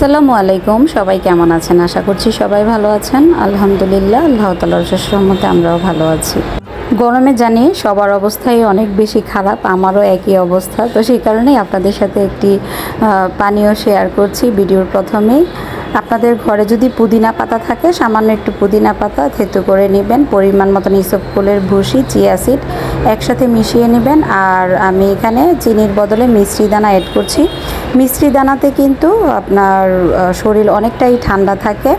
আসসালামু আলাইকুম। সবাই কেমন আছেন? আশা করছি সবাই ভালো আছেন। আলহামদুলিল্লাহ, আল্লাহ তালার রহমতে আমরাও ভালো আছি। গরমে জানি সবার অবস্থাই অনেক বেশি খারাপ, আমারও একই অবস্থা। তো সেই কারণেই আপনাদের সাথে একটি পানীয় শেয়ার করছি ভিডিওর প্রথমেই। আপনাদের ঘরে যদি পুদিনা পাতা থাকে, সামান্য একটু পুদিনা পাতা থেতু করে নেবেন। পরিমাণ মতন ইসব ফুলের ভুসি, চিয়া সিড একসাথে মিশিয়ে নেবেন। আর আমি এখানে চিনির বদলে মিশ্রি দানা অ্যাড করছি। মিশ্রি দানাতে কিন্তু আপনার শরীর অনেকটাই ঠান্ডা থাকে।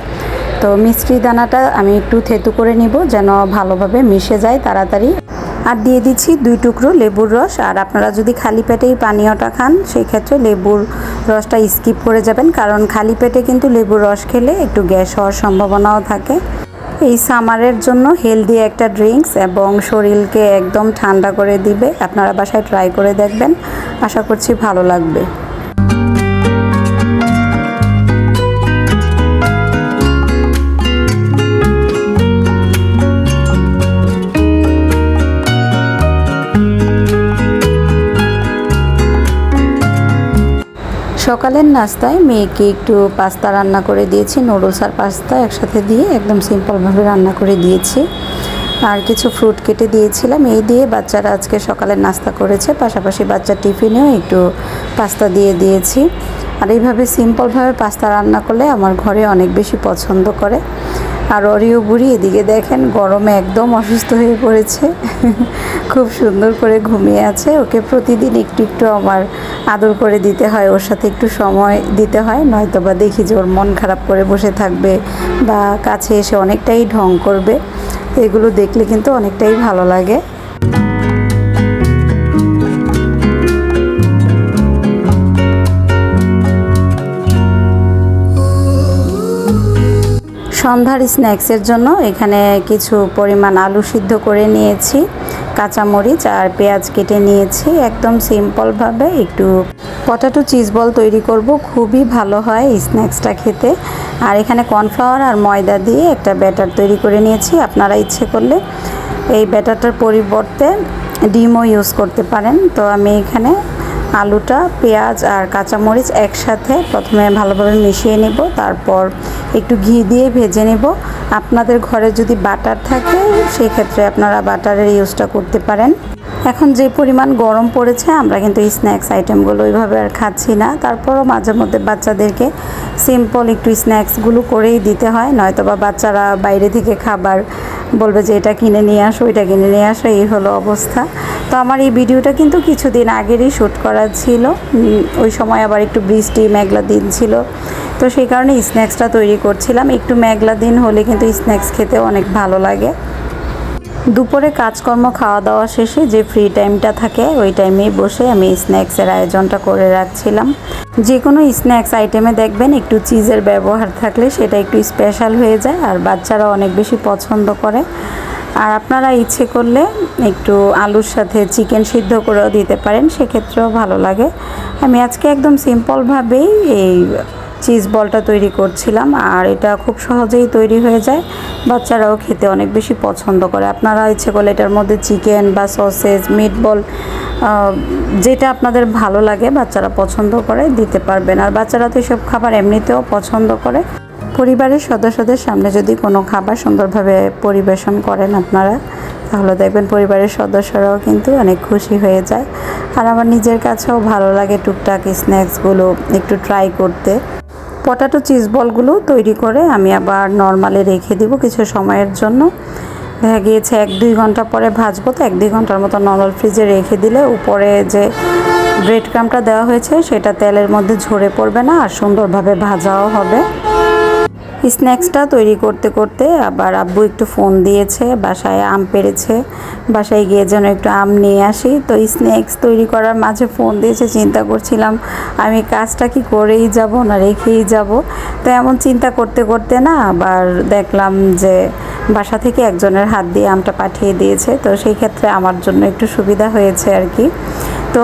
তো মিষ্টি দানাটা আমি একটু থেতু করে নিব যেন ভালোভাবে মিশে যায় তাড়াতাড়ি। আর দিয়ে দিচ্ছি দুই টুকরো লেবুর রস। আর আপনারা যদি খালি পেটেই পানীয়টা খান সেই ক্ষেত্রে লেবুর রসটা স্কিপ করে যাবেন। কারণ খালি পেটে কিন্তু লেবুর রস খেলে একটু গ্যাস হওয়ার সম্ভাবনাও থাকে। এই সামারের জন্য হেলদি একটা ড্রিঙ্কস এবং শরীরকে একদম ঠান্ডা করে দিবে। আপনারা বাসায় ট্রাই করে দেখবেন। আশা করছি ভালো লাগবে। সকালের নাস্তায় মেয়েকে একটু পাস্তা রান্না করে দিয়েছি, নুডলস আর পাস্তা একসাথে দিয়ে একদম সিম্পলভাবে রান্না করে দিয়েছি। আর কিছু ফ্রুট কেটে দিয়েছিলাম, এই দিয়ে বাচ্চারা আজকে সকালের নাস্তা করেছে, পাশাপাশি বাচ্চার টিফিনেও একটু পাস্তা দিয়ে দিয়েছি। আর এইভাবে সিম্পলভাবে পাস্তা রান্না করলে আমার ঘরে অনেক বেশি পছন্দ করে। আর অরিও বুড়ি এদিকে দেখেন, গরমে একদম অসুস্থ হয়ে পড়েছে। খুব সুন্দর করে ঘুমিয়ে আছে। ওকে প্রতিদিন একটু একটু আমার আদর করে দিতে হয়, ওর সাথে একটু সময় দিতে হয়, নয়তো বা দেখি যে ওর মন খারাপ করে বসে থাকবে বা কাছে এসে অনেকটাই ঢং করবে। এগুলো দেখলে কিন্তু অনেকটাই ভালো লাগে। সন্ধ্যার স্ন্যাক্সের জন্য এখানে কিছু পরিমাণ আলু সিদ্ধ করে নিয়েছি, কাঁচামরিচ আর পেঁয়াজ কেটে নিয়েছি। একদম সিম্পলভাবে একটু পটাটো চিজ বল তৈরি করব, খুবই ভালো হয় স্ন্যাক্সটা খেতে। আর এখানে কর্নফ্লাওয়ার আর ময়দা দিয়ে একটা ব্যাটার তৈরি করে নিয়েছি, আপনারা ইচ্ছে করলে এই ব্যাটারটার পরিবর্তে ডিমও ইউজ করতে পারেন। তো আমি এখানে আলুটা, পেঁয়াজ আর কাঁচামরিচ একসাথে প্রথমে ভালোভাবে মিশিয়ে নেব, তারপর একটু ঘি দিয়ে ভেজে নেব। আপনাদের ঘরে যদি বাটার থাকে সেই ক্ষেত্রে আপনারা বাটারের ইউজটা করতে পারেন। এখন যে পরিমাণ গরম পড়েছে, আমরা কিন্তু স্ন্যাক্স আইটেমগুলো ওইভাবে আর খাচ্ছি না। তারপরও মাঝে মধ্যে বাচ্চাদেরকে সিম্পল একটু স্ন্যাক্সগুলো করেই দিতে হয় নয়তো বা বাচ্চারা বাইরে থেকে খাবার বলবে যে, এটা কিনে নিয়ে আসো, ওইটা কিনে নিয়ে আসো। এই হলো অবস্থা। তো আমার এই ভিডিওটা কিন্তু কিছুদিন আগেরই শ্যুট করা ছিল। ওই সময় আবার একটু বৃষ্টি, মেঘলা দিন ছিল। তো সেই কারণে স্ন্যাক্সটা তৈরি করছিলাম। একটু মেঘলা দিন হলে কিন্তু স্ন্যাক্স খেতে অনেক ভালো লাগে। দুপুরে কাজকর্ম খাওয়া দাওয়া শেষে যে ফ্রি টাইমটা থাকে, ওই টাইমে বসে আমি স্ন্যাক্সের আয়োজনটা করে রাখছিলাম। যে কোনো স্ন্যাক্স আইটেমে দেখবেন, একটু চিজের ব্যবহার থাকলে সেটা একটু স্পেশাল হয়ে যায়, আর বাচ্চারা অনেক বেশি পছন্দ করে। আর আপনারা ইচ্ছে করলে একটু আলুর সাথে চিকেন সিদ্ধ করেও দিতে পারেন, সেক্ষেত্রেও ভালো লাগে। আমি আজকে একদম সিম্পলভাবেই এই চিজ বলটা তৈরি করছিলাম, আর এটা খুব সহজেই তৈরি হয়ে যায়। বাচ্চারাও খেতে অনেক বেশি পছন্দ করে। আপনারা ইচ্ছে করলে এটার মধ্যে চিকেন বা সসেজ মিট বল যেটা আপনাদের ভালো লাগে, বাচ্চারা পছন্দ করে, দিতে পারবেন। আর বাচ্চারা তো এসব খাবার এমনিতেও পছন্দ করে। পরিবারের সদস্যদের সামনে যদি কোনো খাবার সুন্দরভাবে পরিবেশন করেন আপনারা, তাহলে দেখবেন পরিবারের সদস্যরাও কিন্তু অনেক খুশি হয়ে যায়। আর আমার নিজের কাছেও ভালো লাগে টুকটাক স্ন্যাক্সগুলো একটু ট্রাই করতে। পটাটো চিজ বলগুলো তৈরি করে আমি আবার নর্মালে রেখে দিব কিছু সময়ের জন্য। দেখা গিয়েছে এক দুই ঘণ্টা পরে ভাজবো তো এক দুই ঘণ্টার মতো নর্মাল ফ্রিজে রেখে দিলে উপরে যে ব্রেড ক্রামটা দেওয়া হয়েছে সেটা তেলের মধ্যে ঝরে পড়বে না আর সুন্দরভাবে ভাজাও হবে। স্ন্যাক্সটা তৈরি করতে করতে আবার আব্বু একটু ফোন দিয়েছে, বাসায় আম পেড়েছে, বাসায় গিয়ে যেন একটু আম নিয়ে আসি। তো স্ন্যাক্স তৈরি করার মাঝে ফোন দিয়েছে, চিন্তা করছিলাম আমি কাজটা কি করেই যাব না রেখেই যাব। তো এমন চিন্তা করতে করতে না আবার দেখলাম যে বাসা থেকে একজনের হাত দিয়ে আমটা পাঠিয়ে দিয়েছে। তো সেই ক্ষেত্রে আমার জন্য একটু সুবিধা হয়েছে আর কি। তো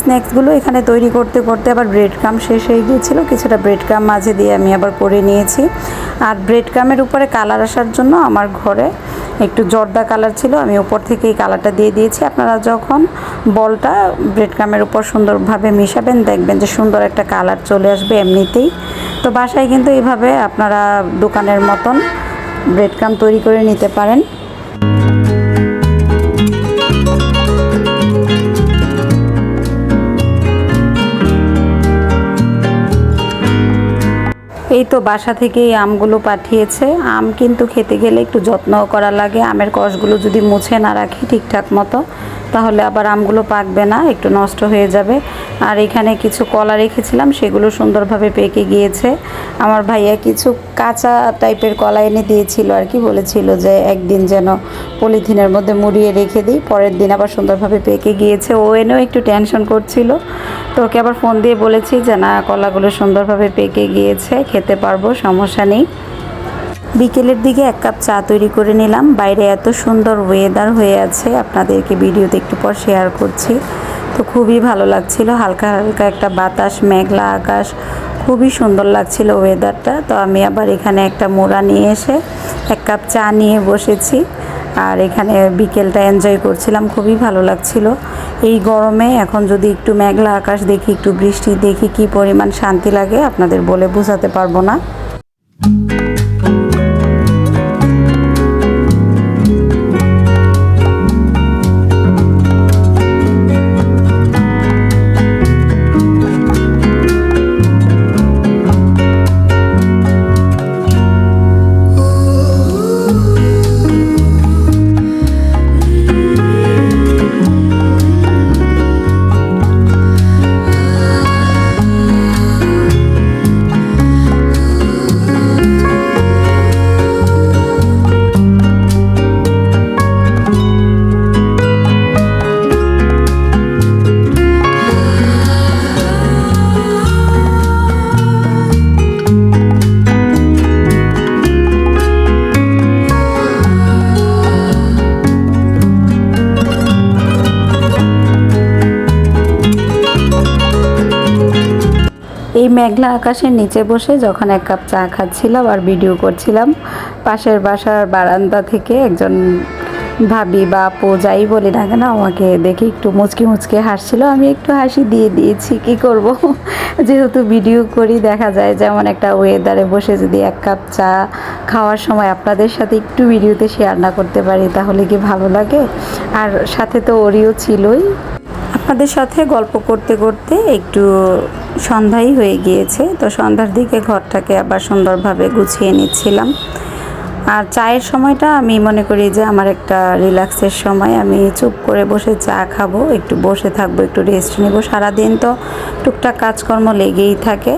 স্ন্যাক্সগুলো এখানে তৈরি করতে করতে আবার ব্রেড ক্রাম শেষ হয়ে গিয়েছিল। কিছুটা ব্রেড ক্রাম মাঝে দিয়ে আমি আবার করে নিয়েছি। আর ব্রেড ক্রামের উপরে কালার আসার জন্য আমার ঘরে একটু জর্দা কালার ছিল, আমি উপর থেকে এই কালারটা দিয়ে দিয়েছি। আপনারা যখন বলটা ব্রেড ক্রামের উপর সুন্দরভাবে মিশাবেন, দেখবেন যে সুন্দর একটা কালার চলে আসবে এমনিতেই। তো বাসায় কিন্তু এইভাবে আপনারা দোকানের মতন ব্রেড ক্রাম তৈরি করে নিতে পারেন। তো বাসা থেকে এই আমগুলো পাঠিয়েছে। আম কিন্তু খেতে গেলে একটু যত্ন করা লাগে। আমের কষগুলো যদি মুছে না রাখি ঠিকঠাক মতো, তাহলে আবার আমগুলো পাকবে না, একটু নষ্ট হয়ে যাবে। আর এখানে কিছু কলা রেখেছিলাম, সেগুলো সুন্দরভাবে পেকে গিয়েছে। আমার ভাইয়া কিছু কাঁচা টাইপের কলা এনে দিয়েছিল আর কি, বলেছিল যে একদিন যেন পলিথিনের মধ্যে মুড়িয়ে রেখে দিই, পরের দিন আবার সুন্দরভাবে পেকে গিয়েছে। ও এনেও একটু টেনশন করছিল। তো ওকে আবার ফোন দিয়ে বলেছি যে, না, কলাগুলো সুন্দরভাবে পেকে গিয়েছে, খেতে পারব, সমস্যা নেই। বিকেলের দিকে এক কাপ চা তৈরি করে নিলাম। বাইরে এত সুন্দর ওয়েদার হয়ে আছে, আপনাদেরকে ভিডিওতে একটু পর শেয়ার করছি। তো খুবই ভালো লাগছিল। হালকা হালকা একটা বাতাস, মেঘলা আকাশ, খুবই সুন্দর লাগছিল ওয়েদারটা তো আমি আবার এখানে একটা মোড়া নিয়ে এসে এক কাপ চা নিয়ে বসেছি। আর এখানে বিকেলটা এনজয় করছিলাম, খুবই ভালো লাগছিল। এই গরমে এখন যদি একটু মেঘলা আকাশ দেখি, একটু বৃষ্টি দেখি, কি পরিমাণ শান্তি লাগে, আপনাদের বলে বোঝাতে পারব না। মেঘলা আকাশের নিচে বসে যখন এক কাপ চা খাচ্ছিলাম আর ভিডিও করছিলাম, পাশের বাসার বারান্দা থেকে একজন ভাবি বা আপু যাই বলি না কেন আমাকে দেখে একটু মুচকি মুচকে হাসছিল। আমি একটু হাসি দিয়ে দিয়েছি, কি করব? যেহেতু ভিডিও করি, দেখা যায় যেমন একটা ওয়েদারে বসে যদি এক কাপ চা খাওয়ার সময় আপনাদের সাথে একটু ভিডিওতে শেয়ার না করতে পারি, তাহলে কি ভালো লাগে? আর সাথে তো ওরিও ছিলই। আপনাদের সাথে গল্প করতে করতে একটু সন্ধ্যাই হয়ে গিয়েছে। তো সন্ধ্যার দিকে ঘরটাকে আবার সুন্দরভাবে গুছিয়ে নিচ্ছিলাম। আর চায়ের সময়টা আমি মনে করি যে আমার একটা রিল্যাক্সের সময়। আমি চুপ করে বসে চা খাব, একটু বসে থাকব, একটু রেস্ট নেব। সারাদিন তো টুকটাক কাজকর্ম লেগেই থাকে।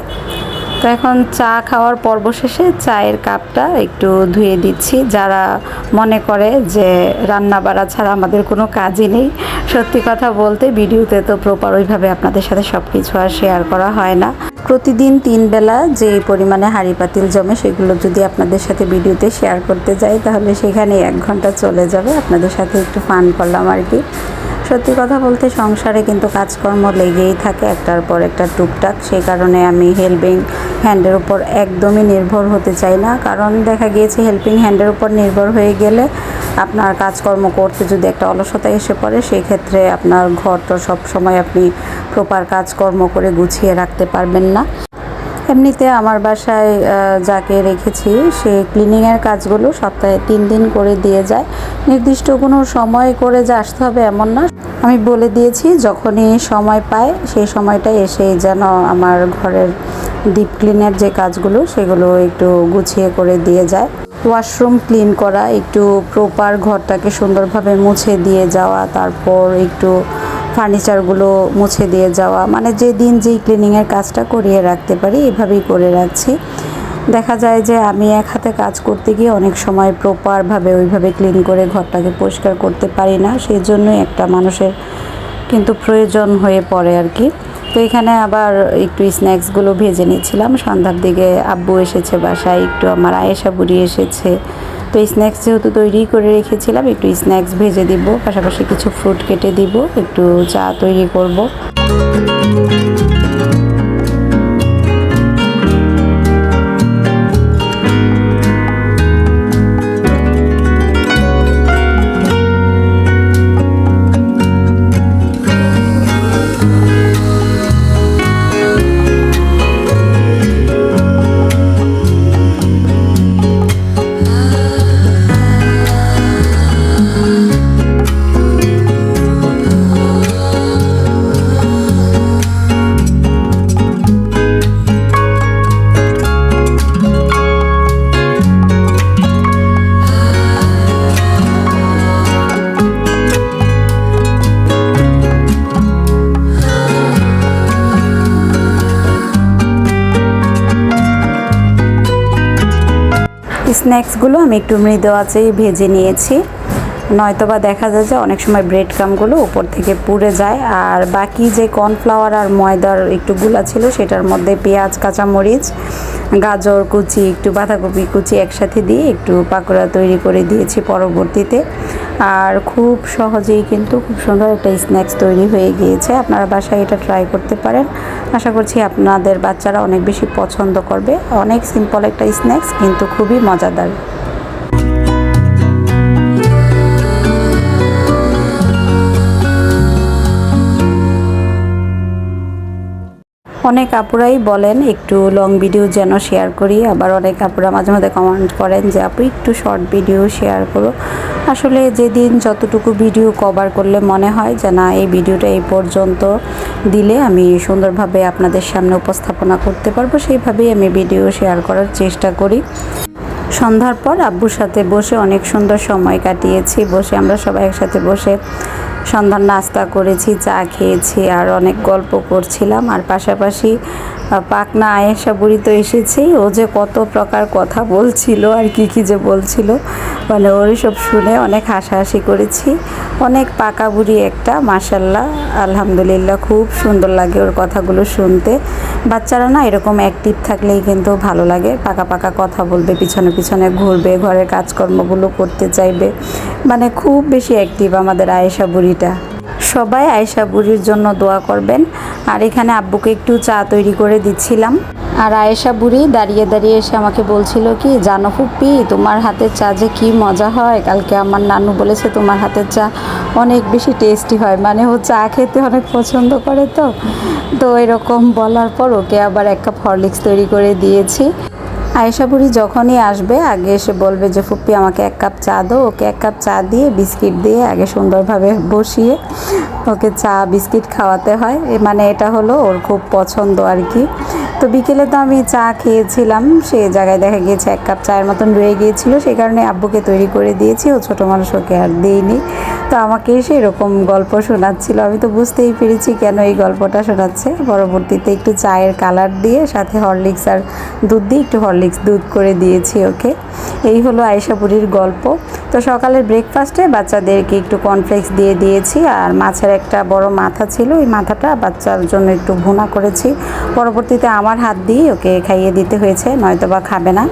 তো এখন চা খাওয়ার পর্ব শেষে চায়ের কাপটা একটু ধুয়ে দিচ্ছি। যারা মনে করে যে রান্না বাড়া ছাড়া আমাদের কোনো কাজই নেই, সত্যি কথা বলতে ভিডিওতে তো প্রপার ওইভাবে আপনাদের সাথে সব কিছু আর শেয়ার করা হয় না। প্রতিদিন তিন বেলা যে পরিমাণে হাঁড়ি পাতিল জমে সেগুলো যদি আপনাদের সাথে ভিডিওতে শেয়ার করতে যাই, তাহলে সেখানে এক ঘণ্টা চলে যাবে। আপনাদের সাথে একটু ফান করলাম আর কি। সত্যি কথা বলতে সংসারে কিন্তু কাজকর্ম লেগেই থাকে একটার পর একটা টুকটাক। সেই কারণে আমি হেল্পিং হ্যান্ডের উপর একদমই নির্ভর হতে চাই না। কারণ দেখা গিয়েছে হেল্পিং হ্যান্ডের উপর নির্ভর হয়ে গেলে আপনার কাজকর্ম করতে যদি একটা অলসতা এসে পড়ে সেই ক্ষেত্রে আপনার ঘরটা সবসময় আপনি প্রপার কাজকর্ম করে গুছিয়ে রাখতে পারবেন না। এমনিতে আমার বাসায় যাকে রেখেছি, সে ক্লিনিংয়ের কাজগুলো সপ্তাহে তিন দিন করে দিয়ে যায়। নির্দিষ্ট কোনো সময় করে যে আসতে হবে এমন না। আমি বলে দিয়েছি, যখনই সময় পায়, সেই সময়টা এসে যেন আমার ঘরের ডিপ ক্লিনের যে কাজগুলো, সেগুলো একটু গুছিয়ে করে দিয়ে যায়। ওয়াশরুম ক্লিন করা, একটু প্রপার ঘরটাকে সুন্দরভাবে মুছে দিয়ে যাওয়া, তারপর একটু ফার্নিচারগুলো মুছে দিয়ে যাওয়া মানে যে দিন যেই ক্লিনিংয়ের কাজটা করিয়ে রাখতে পারি, এভাবেই করে রাখছি। দেখা যায় যে আমি এক হাতে কাজ করতে গিয়ে অনেক সময় প্রপারভাবে ওইভাবে ক্লিন করে ঘরটাকে পরিষ্কার করতে পারি না, সেই জন্যই একটা মানুষের কিন্তু প্রয়োজন হয়ে পড়ে আর কি। তো এখানে আবার একটু স্ন্যাক্সগুলো ভেজে নিচ্ছিলাম, সন্ধ্যার দিকে আব্বু এসেছে বাসায়, একটু আমার আয়েশা বুড়ি এসেছে। তো স্ন্যাক্স যেহেতু তৈরি করে রেখেছিলাম, একটু স্ন্যাক্স ভেজে দিব, পাশাপাশি কিছু ফ্রুট কেটে দিব, একটু চা তৈরি করব। স্ন্যাক্সগুলো আমি একটু মৃদু আছেই ভেজে নিয়েছি। নয়তোবা দেখা যায় যে অনেক সময় ব্রেড ক্রামগুলো উপর থেকে পুড়ে যায়। আর বাকি যে কর্নফ্লাওয়ার আর ময়দার একটু গুলা ছিল, সেটার মধ্যে পেঁয়াজ, কাঁচামরিচ, গাজর কুচি, একটু বাঁধাকপি কুচি একসাথে দিয়ে একটু পাকোড়া তৈরি করে দিয়েছি পরবর্তীতে। আর খুব সহজেই কিন্তু খুব সুন্দর একটা স্ন্যাক্স তৈরি হয়ে গিয়েছে। আপনারা বাসায় এটা ট্রাই করতে পারেন। আশা করছি আপনাদের বাচ্চারা অনেক বেশি পছন্দ করবে। অনেক সিম্পল একটা স্ন্যাক্স কিন্তু খুবই মজাদার। অনেক আপুরাই বলেন, একটু লং ভিডিও যেন শেয়ার করি। আবার অনেক আপুরা মাঝে মাঝে কমেন্ট করেন যে, আপু, একটু শর্ট ভিডিও শেয়ার করো। আসলে যেদিন যতটুকু ভিডিও কভার করলে মনে হয় যে, না, এই ভিডিওটা এই পর্যন্ত দিলে আমি সুন্দরভাবে আপনাদের সামনে উপস্থাপনা করতে পারব। সেইভাবেই আমি ভিডিও শেয়ার করার চেষ্টা করি। সন্ধ্যার পর আব্বুর সাথে বসে অনেক সুন্দর সময় কাটিয়েছি। বসে আমরা সবাই একসাথে বসে সন্ধ্যার নাস্তা করেছি চা খেয়েছি আর অনেক গল্প করছিলাম। আর পাশাপাশি পাকনা আয়েশা বুড়ি তো এসেছেই ও যে কত প্রকার কথা বলছিল আর কি কি যে বলছিল মানে ওর সব শুনে অনেক হাসাহাসি করেছি। অনেক পাকা বুড়ি একটা মাসাল্লাহ আলহামদুলিল্লাহ, খুব সুন্দর লাগে ওর কথাগুলো শুনতে। বাচ্চারা না এরকম অ্যাক্টিভ থাকলেই কিন্তু ভালো লাগে, পাকা পাকা কথা বলবে, পিছনে পিছনে ঘুরবে, ঘরের কাজকর্মগুলো করতে চাইবে। মানে খুব বেশি অ্যাক্টিভ আমাদের আয়েশা বুড়িটা। সবাই আয়েশা বুড়ির জন্য দোয়া করবেন। আর এখানে আব্বুকে একটু চা তৈরি করে দিচ্ছিলাম। আর আয়েশা বুড়ি দাঁড়িয়ে দাঁড়িয়ে এসে আমাকে বলছিল কি, জানো ফুপ্পি, তোমার হাতের চা যে কি মজা হয়? কালকে আমার নানু বলেছে তোমার হাতের চা অনেক বেশি টেস্টি হয়। মানে ও চা খেতে অনেক পছন্দ করে তো। তো এরকম বলার পর ওকে আবার এক কাপ হরলিক্স তৈরি করে দিয়েছি। আয়েশা বুড়ি যখনই আসবে, আগে এসে বলবে যে, ফুপ্পি, আমাকে এক কাপ চা দো ওকে এক কাপ চা দিয়ে, বিস্কিট দিয়ে আগে সুন্দরভাবে বসিয়ে ওকে চা, বিস্কিট খাওয়াতে হয়। মানে এটা হলো ওর খুব পছন্দ আর কি। তো বিকেলে তো আমি চা খেয়েছিলাম, সে জায়গায় দেখা গিয়েছে এক কাপ চায়ের মতন রয়ে গিয়েছিল সেই কারণে আব্বুকে তৈরি করে দিয়েছি, ও ছোটো মানুষ, ওকে আর দিইনি। তো আমাকে এসে এরকম গল্প শোনাচ্ছিল, আমি তো বুঝতেই পেরেছি কেন এই গল্পটা শোনাচ্ছে। পরবর্তীতে একটু চায়ের কালার দিয়ে, সাথে হরলিক্স আর দুধ দিয়ে একটু হরলিক্স দুধ করে দিয়েছি ওকে। এই হলো আয়েশাপুরীর গল্প। তো সকালের ব্রেকফাস্টে বাচ্চাদেরকে একটু কর্নফ্লেক্স দিয়ে দিয়েছি, আর মাছের একটা বড় মাথা ছিল, ওই মাথাটা বাচ্চার জন্য একটু ভুনা করেছি। পরবর্তীতে আমার হাত দিয়ে ওকে খাইয়ে দিতে হয়েছে নয়তো বা খাবে না।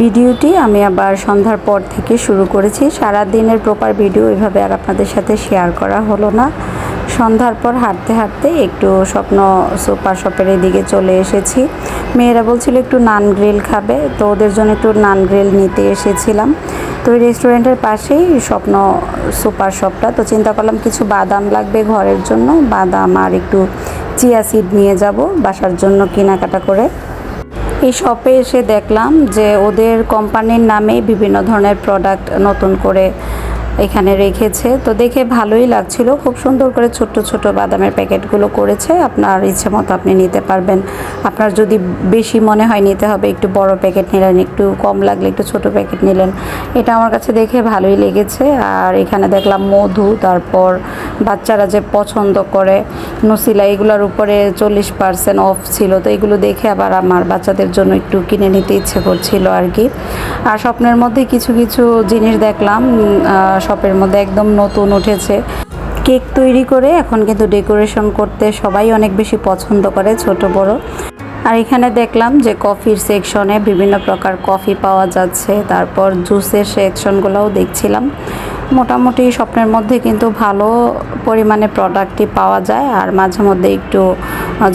ভিডিওটি আমি আবার সন্ধ্যার পর থেকে শুরু করেছি। সারা দিনের প্রপার ভিডিও এভাবে আর আপনাদের সাথে শেয়ার করা হলো না। সন্ধ্যার পর হাঁটতে হাঁটতে একটু স্বপ্ন সুপার শপের দিকে চলে এসেছি। মেয়েরা বলছিল একটু নান গ্রিল খাবে, তো ওদের জন্য একটু নান গ্রিল নিতে এসেছিলাম। তো ওই রেস্টুরেন্টের পাশেই স্বপ্ন সুপার শপটা। তো চিন্তা করলাম কিছু বাদাম লাগবে ঘরের জন্য, বাদাম আর একটু চিয়া সিড নিয়ে যাব বাসার জন্য কেনাকাটা করে। এই শপে এসে দেখলাম যে ওদের কোম্পানির নামে বিভিন্ন ধরনের প্রোডাক্ট নতুন করে এখানে রেখেছে। তো দেখে ভালোই লাগছিল। খুব সুন্দর করে ছোট্ট ছোট বাদামের প্যাকেটগুলো করেছে। আপনার ইচ্ছে মতো আপনি নিতে পারবেন। আপনার যদি বেশি মনে হয় নিতে হবে, একটু বড় প্যাকেট নিলেন, একটু কম লাগলে একটু ছোট প্যাকেট নিলেন। এটা আমার কাছে দেখে ভালোই লেগেছে। আর এখানে দেখলাম মধু, তারপর বাচ্চারা যে পছন্দ করে, নসিলা, এগুলোর উপরে চল্লিশ পার্সেন্ট অফ ছিল। তো এগুলো দেখে আবার আমার বাচ্চাদের জন্য একটু কিনে নিতে ইচ্ছে করছিল আর কি। আর স্বপ্নের মধ্যে কিছু কিছু জিনিস দেখলাম। শপের মধ্যে একদম নতুন উঠেছে। কেক তৈরি করে এখন কিন্তু ডেকোরেশন করতে সবাই অনেক বেশি পছন্দ করে, ছোট, বড়। আর এখানে দেখলাম যে কফির সেকশনে বিভিন্ন প্রকার কফি পাওয়া যাচ্ছে, তারপর জুসের সেকশনগুলোও দেখছিলাম। মোটামুটি স্বপ্নের মধ্যে কিন্তু ভালো পরিমাণে প্রোডাক্টই পাওয়া যায়, আর মাঝে মধ্যে একটু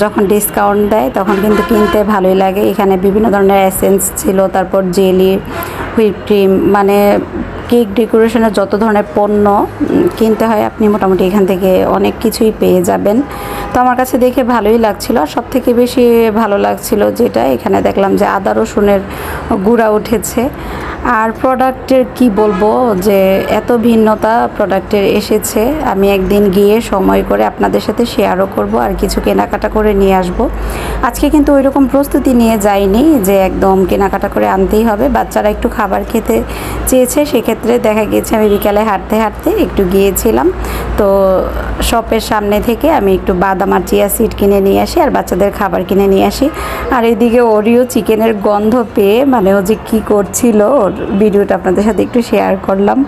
যখন ডিসকাউন্ট দেয় তখন কিন্তু কিনতে ভালোই লাগে। এখানে বিভিন্ন ধরনের এসেন্স ছিল, তারপর জেলি হুইপ ক্রিম মানে কেক ডেকোরেশনের যত ধরনের পণ্য কিনতে হয়, আপনি মোটামুটি এখান থেকে অনেক কিছুই পেয়ে যাবেন। তো আমার কাছে দেখে ভালোই লাগছিল। সব থেকে বেশি ভালো লাগছিল যেটা, এখানে দেখলাম যে আদা রসুনের গুঁড়া উঠেছে। আর প্রোডাক্টের কি বলব যে, এত ভিন্নতা প্রোডাক্টের এসেছে। আমি একদিন গিয়ে সময় করে আপনাদের সাথে শেয়ারও করব আর কিছু কেনাকাটা করে নিয়ে আসব। আজকে কিন্তু ওই রকম প্রস্তুতি নিয়ে যাইনি যে একদম কেনাকাটা করে আনতেই হবে। বাচ্চারা একটু খাবার খেতে চেয়েছে, সেক্ষেত্রে ক্ষেত্রে দেখা গিয়েছে আমি বিকালে হাঁটতে হাঁটতে একটু গিয়েছিলাম। তো শপের সামনে থেকে আমি একটু বাদাম আর চিয়া সিড কিনে নিয়ে আসি আর বাচ্চাদের খাবার কিনে নিয়ে আসি। আর এদিকে ওরিও চিকেনের গন্ধ পেয়ে মানে ও যে কী করছিল ওর ভিডিওটা আপনাদের সাথে একটু শেয়ার করলাম।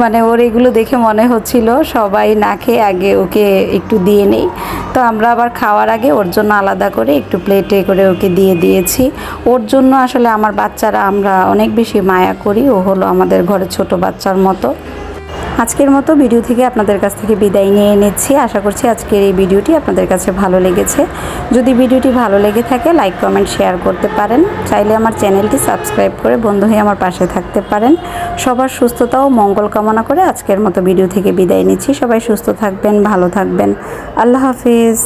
মানে ওর এগুলো দেখে মনে হচ্ছিল সবাই না খেয়ে আগে ওকে একটু দিয়ে নেই। তো আমরা আবার খাওয়ার আগে ওর জন্য আলাদা করে একটু প্লেটে করে ওকে দিয়ে দিয়েছি। ওর জন্য আসলে আমার বাচ্চারা আমরা অনেক বেশি মায়া করি। ও হলো আমাদের ঘরে ছোট বাচ্চার মতো। আজকের মতো ভিডিও থেকে আপনাদের কাছ থেকে বিদায় নিয়ে নিচ্ছি। আশা করছি আজকের এই ভিডিওটি আপনাদের কাছে ভালো লেগেছে। যদি ভিডিওটি ভালো লেগে থাকে লাইক কমেন্ট শেয়ার করতে পারেন। চাইলে আমার চ্যানেলটি সাবস্ক্রাইব করে বন্ধু হয়ে আমার পাশে থাকতে পারেন। সবার সুস্থতা ও মঙ্গল কামনা করে আজকের মতো ভিডিও থেকে বিদায় নিচ্ছি। সবাই সুস্থ থাকবেন, ভালো থাকবেন। আল্লাহ হাফিজ।